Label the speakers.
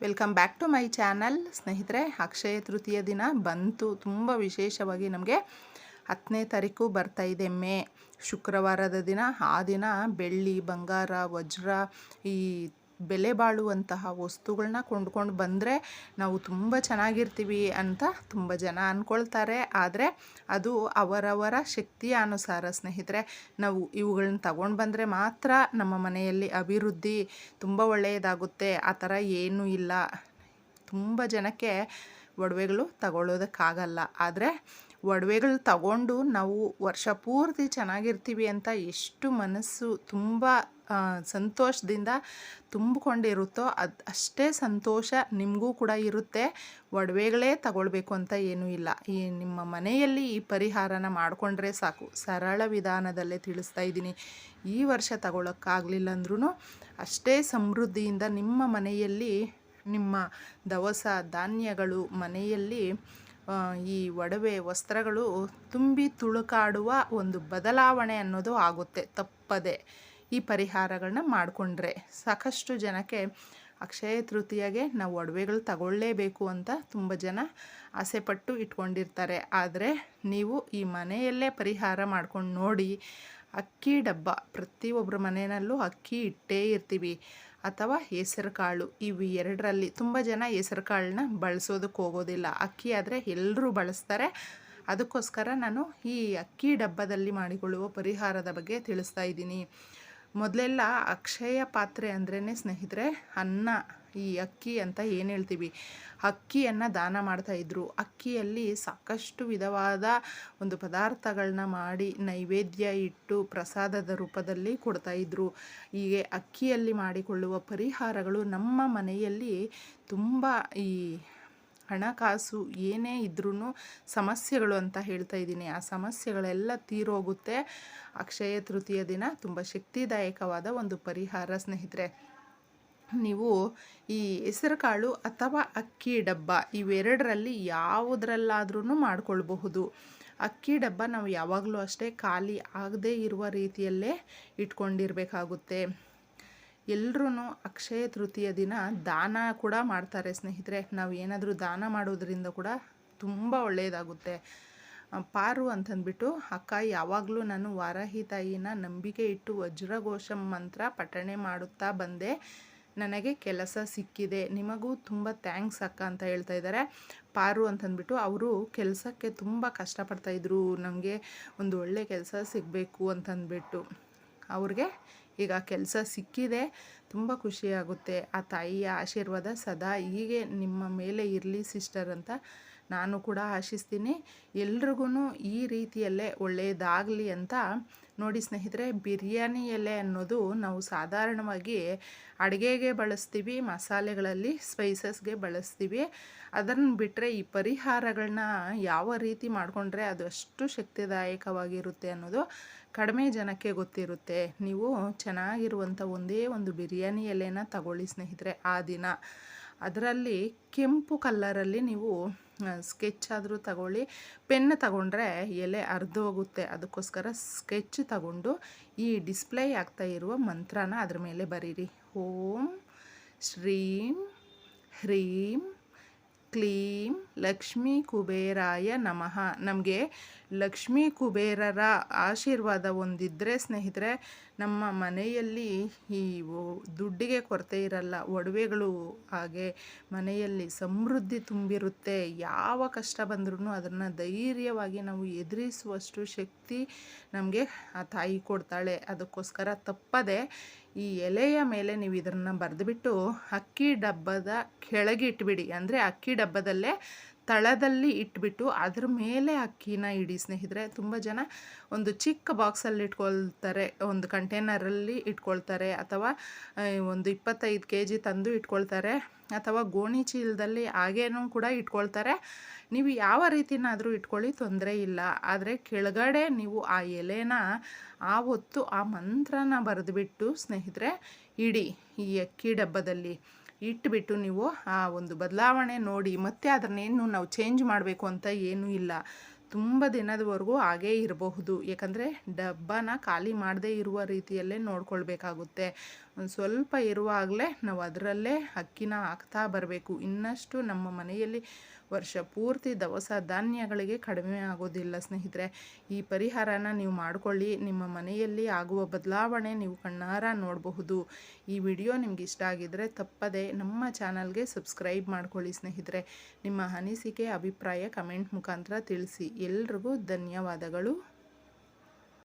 Speaker 1: Welcome back to my channel. ಸ್ನೇಹಿತರೆ, ಅಕ್ಷಯ ತೃತೀಯ ದಿನ ಬಂತು. ತುಂಬ ವಿಶೇಷವಾಗಿ ನಮಗೆ ಹತ್ತನೇ ತಾರೀಕು ಬರ್ತಾ ಇದೆ. ಮೇ ಶುಕ್ರವಾರದ ದಿನ. ಆ ದಿನ ಬೆಳ್ಳಿ, ಬಂಗಾರ, ವಜ್ರ, ಈ ಬೆಲೆ ಬಾಳುವಂತಹ ವಸ್ತುಗಳನ್ನ ಕೊಂಡ್ಕೊಂಡು ಬಂದರೆ ನಾವು ತುಂಬ ಚೆನ್ನಾಗಿರ್ತೀವಿ ಅಂತ ತುಂಬ ಜನ ಅಂದ್ಕೊಳ್ತಾರೆ ಆದರೆ ಅದು ಅವರವರ ಶಕ್ತಿಯ ಅನುಸಾರ, ಸ್ನೇಹಿತರೆ. ನಾವು ಇವುಗಳನ್ನ ತಗೊಂಡು ಬಂದರೆ ಮಾತ್ರ ನಮ್ಮ ಮನೆಯಲ್ಲಿ ಅಭಿವೃದ್ಧಿ ತುಂಬ ಒಳ್ಳೆಯದಾಗುತ್ತೆ. ಆ ಥರ ಏನೂ ಇಲ್ಲ. ತುಂಬ ಜನಕ್ಕೆ ಒಡವೆಗಳು ತಗೊಳ್ಳೋದಕ್ಕಾಗಲ್ಲ. ಆದರೆ ಒಡವೆಗಳು ತಗೊಂಡು ನಾವು ವರ್ಷ ಪೂರ್ತಿ ಚೆನ್ನಾಗಿರ್ತೀವಿ ಅಂತ ಎಷ್ಟು ಮನಸ್ಸು ತುಂಬ ಸಂತೋಷದಿಂದ ತುಂಬಿಕೊಂಡಿರುತ್ತೋ ಅದು, ಅಷ್ಟೇ ಸಂತೋಷ ನಿಮಗೂ ಕೂಡ ಇರುತ್ತೆ. ಒಡವೆಗಳೇ ತಗೊಳ್ಬೇಕು ಅಂತ ಏನೂ ಇಲ್ಲ. ಈ ನಿಮ್ಮ ಮನೆಯಲ್ಲಿ ಈ ಪರಿಹಾರನ ಮಾಡಿಕೊಂಡ್ರೆ ಸಾಕು. ಸರಳ ವಿಧಾನದಲ್ಲೇ ತಿಳಿಸ್ತಾ ಇದ್ದೀನಿ. ಈ ವರ್ಷ ತಗೊಳಕ್ಕಾಗಲಿಲ್ಲ ಅಂದ್ರೂ ಅಷ್ಟೇ ಸಮೃದ್ಧಿಯಿಂದ ನಿಮ್ಮ ಮನೆಯಲ್ಲಿ ನಿಮ್ಮ ದವಸ ಧಾನ್ಯಗಳು ಮನೆಯಲ್ಲಿ ಈ ಒಡವೆ ವಸ್ತ್ರಗಳು ತುಂಬಿ ತುಳುಕಾಡುವ ಒಂದು ಬದಲಾವಣೆ ಅನ್ನೋದು ಆಗುತ್ತೆ. ತಪ್ಪದೆ ಈ ಪರಿಹಾರಗಳನ್ನ ಮಾಡಿಕೊಂಡ್ರೆ ಸಾಕಷ್ಟು ಜನಕ್ಕೆ ಅಕ್ಷಯ ತೃತೀಯಗೆ ನಾವು ಒಡವೆಗಳು ತಗೊಳ್ಳೇಬೇಕು ಅಂತ ತುಂಬ ಜನ ಆಸೆಪಟ್ಟು ಇಟ್ಕೊಂಡಿರ್ತಾರೆ. ಆದರೆ ನೀವು ಈ ಮನೆಯಲ್ಲೇ ಪರಿಹಾರ ಮಾಡ್ಕೊಂಡು ನೋಡಿ, ಅಕ್ಕಿ ಡಬ್ಬ ಪ್ರತಿಯೊಬ್ಬರ ಮನೆಯಲ್ಲೂ ಅಕ್ಕಿ ಇಟ್ಟೇ ಇರ್ತೀವಿ. ಅಥವಾ ಹೆಸರುಕಾಳು, ಇವು ಎರಡರಲ್ಲಿ ತುಂಬ ಜನ ಹೆಸರು ಕಾಳನ್ನ ಬಳಸೋದಕ್ಕೆ ಹೋಗೋದಿಲ್ಲ. ಅಕ್ಕಿ ಆದರೆ ಎಲ್ಲರೂ ಬಳಸ್ತಾರೆ. ಅದಕ್ಕೋಸ್ಕರ ನಾನು ಈ ಅಕ್ಕಿ ಡಬ್ಬದಲ್ಲಿ ಮಾಡಿಕೊಳ್ಳುವ ಪರಿಹಾರದ ಬಗ್ಗೆ ತಿಳಿಸ್ತಾ ಇದ್ದೀನಿ. ಮೊದಲೆಲ್ಲ ಅಕ್ಷಯ ಪಾತ್ರೆ ಅಂದ್ರೇ ಸ್ನೇಹಿತರೆ, ಅನ್ನ. ಈ ಅಕ್ಕಿ ಅಂತ ಏನು ಹೇಳ್ತೀವಿ? ಅಕ್ಕಿಯನ್ನು ದಾನ ಮಾಡ್ತಾಯಿದ್ರು ಅಕ್ಕಿಯಲ್ಲಿ ಸಾಕಷ್ಟು ವಿಧವಾದ ಒಂದು ಪದಾರ್ಥಗಳನ್ನ ಮಾಡಿ ನೈವೇದ್ಯ ಇಟ್ಟು ಪ್ರಸಾದದ ರೂಪದಲ್ಲಿ ಕೊಡ್ತಾಯಿದ್ರು ಹೀಗೆ ಅಕ್ಕಿಯಲ್ಲಿ ಮಾಡಿಕೊಳ್ಳುವ ಪರಿಹಾರಗಳು ನಮ್ಮ ಮನೆಯಲ್ಲಿ ತುಂಬ ಈ ಹಣಕಾಸು ಏನೇ ಇದ್ರೂ ಸಮಸ್ಯೆಗಳು ಅಂತ ಹೇಳ್ತಾ ಇದ್ದೀನಿ. ಆ ಸಮಸ್ಯೆಗಳೆಲ್ಲ ತೀರೋಗುತ್ತೆ. ಅಕ್ಷಯ ತೃತೀಯ ದಿನ ತುಂಬ ಶಕ್ತಿದಾಯಕವಾದ ಒಂದು ಪರಿಹಾರ ಸ್ನೇಹಿತರೆ. ನೀವು ಈ ಹೆಸರುಕಾಳು ಅಥವಾ ಅಕ್ಕಿ ಡಬ್ಬ ಇವೆರಡರಲ್ಲಿ ಯಾವುದರಲ್ಲಾದ್ರೂ ಮಾಡ್ಕೊಳ್ಬಹುದು. ಅಕ್ಕಿ ಡಬ್ಬ ನಾವು ಯಾವಾಗಲೂ ಅಷ್ಟೇ ಖಾಲಿ ಆಗದೇ ಇರುವ ರೀತಿಯಲ್ಲೇ ಇಟ್ಕೊಂಡಿರಬೇಕಾಗುತ್ತೆ. ಎಲ್ಲರೂ ಅಕ್ಷಯ ತೃತೀಯ ದಿನ ದಾನ ಕೂಡ ಮಾಡ್ತಾರೆ ಸ್ನೇಹಿತರೆ. ನಾವು ಏನಾದರೂ ದಾನ ಮಾಡೋದ್ರಿಂದ ಕೂಡ ತುಂಬ ಒಳ್ಳೆಯದಾಗುತ್ತೆ ಪಾರು ಅಂತಂದ್ಬಿಟ್ಟು ಅಕ್ಕ ಯಾವಾಗಲೂ ನಾನು ವಾರಾಹಿ ತಾಯಿನ ನಂಬಿಕೆ ಇಟ್ಟು ವಜ್ರಘೋಷಂ ಮಂತ್ರ ಪಠಣೆ ಮಾಡುತ್ತಾ ಬಂದೆ. ನನಗೆ ಕೆಲಸ ಸಿಕ್ಕಿದೆ, ನಿಮಗೂ ತುಂಬ ಥ್ಯಾಂಕ್ಸ್ ಅಕ್ಕ ಅಂತ ಹೇಳ್ತಾ ಇದ್ದಾರೆ. ಪಾರು ಅಂತಂದ್ಬಿಟ್ಟು ಅವರು ಕೆಲಸಕ್ಕೆ ತುಂಬ ಕಷ್ಟಪಡ್ತಾಯಿದ್ರು ನಮಗೆ ಒಂದು ಒಳ್ಳೆ ಕೆಲಸ ಸಿಗಬೇಕು ಅಂತಂದ್ಬಿಟ್ಟು. ಅವ್ರಿಗೆ ಈಗ ಕೆಲಸ ಸಿಕ್ಕಿದೆ, ತುಂಬ ಖುಷಿಯಾಗುತ್ತೆ ಆ ತಾಯಿಯ ಆಶೀರ್ವಾದ ಸದಾ ಹೀಗೆ ನಿಮ್ಮ ಮೇಲೆ ಇರಲಿ, ಸಿಸ್ಟರ್ ಅಂತ ನಾನು ಕೂಡ ಆಶಿಸ್ತೀನಿ. ಎಲ್ರಿಗೂ ಈ ರೀತಿಯಲ್ಲೇ ಒಳ್ಳೆಯದಾಗಲಿ ಅಂತ ನೋಡಿ ಸ್ನೇಹಿತರೆ, ಬಿರಿಯಾನಿ ಎಲೆ ಅನ್ನೋದು ನಾವು ಸಾಧಾರಣವಾಗಿ ಅಡುಗೆಗೆ ಬಳಸ್ತೀವಿ, ಮಸಾಲೆಗಳಲ್ಲಿ ಸ್ಪೈಸಸ್ಗೆ ಬಳಸ್ತೀವಿ. ಅದನ್ನು ಬಿಟ್ಟರೆ ಈ ಪರಿಹಾರಗಳನ್ನ ಯಾವ ರೀತಿ ಮಾಡಿಕೊಂಡ್ರೆ ಅದು ಅಷ್ಟು ಶಕ್ತಿದಾಯಕವಾಗಿರುತ್ತೆ ಅನ್ನೋದು ಕಡಿಮೆ ಜನಕ್ಕೆ ಗೊತ್ತಿರುತ್ತೆ. ನೀವು ಚೆನ್ನಾಗಿರುವಂಥ ಒಂದೇ ಒಂದು ಬಿರಿಯಾನಿ ಎಲೆನ ತಗೊಳ್ಳಿ ಸ್ನೇಹಿತರೆ ಆ ದಿನ. ಅದರಲ್ಲಿ ಕೆಂಪು ಕಲ್ಲರಲ್ಲಿ ನೀವು ಸ್ಕೆಚ್ ಆದರೂ ತಗೊಳ್ಳಿ. ಪೆನ್ ತಗೊಂಡ್ರೆ ಎಲೆ ಹೋಗುತ್ತೆ ಅದಕ್ಕೋಸ್ಕರ ಸ್ಕೆಚ್ ತಗೊಂಡು ಈ ಡಿಸ್ಪ್ಲೇ ಆಗ್ತಾ ಇರುವ ಮಂತ್ರನ ಅದ್ರ ಮೇಲೆ ಬರೀರಿ. ಓಂ ಶ್ರೀಂ ಹ್ರೀಂ ಕ್ಲೀಂ ಲಕ್ಷ್ಮೀ ಕುಬೇರಾಯ ನಮಃ. ನಮಗೆ ಲಕ್ಷ್ಮೀ ಕುಬೇರರ ಆಶೀರ್ವಾದ ಒಂದಿದ್ದರೆ ಸ್ನೇಹಿತರೆ, ನಮ್ಮ ಮನೆಯಲ್ಲಿ ಈ ದುಡ್ಡಿಗೆ ಕೊರತೆ ಇರಲ್ಲ, ಒಡವೆಗಳು ಹಾಗೆ ಮನೆಯಲ್ಲಿ ಸಮೃದ್ಧಿ ತುಂಬಿರುತ್ತೆ. ಯಾವ ಕಷ್ಟ ಬಂದ್ರೂ ಅದನ್ನು ಧೈರ್ಯವಾಗಿ ನಾವು ಎದುರಿಸುವಷ್ಟು ಶಕ್ತಿ ನಮಗೆ ಆ ತಾಯಿ ಕೊಡ್ತಾಳೆ. ಅದಕ್ಕೋಸ್ಕರ ತಪ್ಪದೆ ಈ ಎಲೆಯ ಮೇಲೆ ನೀವು ಇದನ್ನು ಬರೆದುಬಿಟ್ಟು ಅಕ್ಕಿ ಡಬ್ಬದ ಕೆಳಗೆ ಇಟ್ಬಿಡಿ. ಅಂದರೆ ಅಕ್ಕಿ ಡಬ್ಬದಲ್ಲೇ ತಳದಲ್ಲಿ ಇಟ್ಬಿಟ್ಟು ಅದ್ರ ಮೇಲೆ ಅಕ್ಕಿನ ಇಡಿ ಸ್ನೇಹಿತರೆ. ತುಂಬ ಜನ ಒಂದು ಚಿಕ್ಕ ಬಾಕ್ಸಲ್ಲಿ ಇಟ್ಕೊಳ್ತಾರೆ, ಒಂದು ಕಂಟೈನರಲ್ಲಿ ಇಟ್ಕೊಳ್ತಾರೆ ಅಥವಾ ಒಂದು ಇಪ್ಪತ್ತೈದು ಕೆ ಜಿ ತಂದು ಇಟ್ಕೊಳ್ತಾರೆ ಅಥವಾ ಗೋಣಿ ಚೀಲದಲ್ಲಿ ಹಾಗೇನೂ ಕೂಡ ಇಟ್ಕೊಳ್ತಾರೆ. ನೀವು ಯಾವ ರೀತಿನಾದರೂ ಇಟ್ಕೊಳ್ಳಿ, ತೊಂದರೆ ಇಲ್ಲ. ಆದರೆ ಕೆಳಗಡೆ ನೀವು ಆ ಎಲೆನ, ಆ ಹೊತ್ತು ಆ ಮಂತ್ರನ ಬರೆದುಬಿಟ್ಟು ಸ್ನೇಹಿತರೆ, ಇಡಿ ಈ ಅಕ್ಕಿ ಡಬ್ಬದಲ್ಲಿ. ಇಟ್ಬಿಟ್ಟು ನೀವು ಆ ಒಂದು ಬದಲಾವಣೆ ನೋಡಿ, ಮತ್ತೆ ಅದನ್ನೇನು ನಾವು ಚೇಂಜ್ ಮಾಡಬೇಕು ಅಂತ ಏನೂ ಇಲ್ಲ. ತುಂಬ ದಿನದವರೆಗೂ ಹಾಗೇ ಇರಬಹುದು. ಯಾಕಂದರೆ ಡಬ್ಬನ ಖಾಲಿ ಮಾಡದೇ ಇರುವ ರೀತಿಯಲ್ಲೇ ನೋಡ್ಕೊಳ್ಬೇಕಾಗುತ್ತೆ. ಒಂದು ಸ್ವಲ್ಪ ಇರುವಾಗಲೇ ನಾವು ಅದರಲ್ಲೇ ಅಕ್ಕಿನ ಹಾಕ್ತಾ ಬರಬೇಕು. ಇನ್ನಷ್ಟು ನಮ್ಮ ಮನೆಯಲ್ಲಿ ವರ್ಷ ಪೂರ್ತಿ ದವಸ ಧಾನ್ಯಗಳಿಗೆ ಕಡಿಮೆ ಆಗೋದಿಲ್ಲ ಸ್ನೇಹಿತರೆ. ಈ ಪರಿಹಾರನ ನೀವು ಮಾಡಿಕೊಳ್ಳಿ. ನಿಮ್ಮ ಮನೆಯಲ್ಲಿ ಆಗುವ ಬದಲಾವಣೆ ನೀವು ಕಣ್ಣಾರ ನೋಡಬಹುದು. ಈ ವಿಡಿಯೋ ನಿಮ್ಗೆ ಇಷ್ಟ ಆಗಿದ್ರೆ ತಪ್ಪದೆ ನಮ್ಮ ಚಾನಲ್ಗೆ ಸಬ್ಸ್ಕ್ರೈಬ್ ಮಾಡ್ಕೊಳ್ಳಿ ಸ್ನೇಹಿತರೆ. ನಿಮ್ಮ ಅನಿಸಿಕೆ, ಅಭಿಪ್ರಾಯ ಕಮೆಂಟ್ ಮುಖಾಂತರ ತಿಳಿಸಿ. ಎಲ್ರಿಗೂ ಧನ್ಯವಾದಗಳು.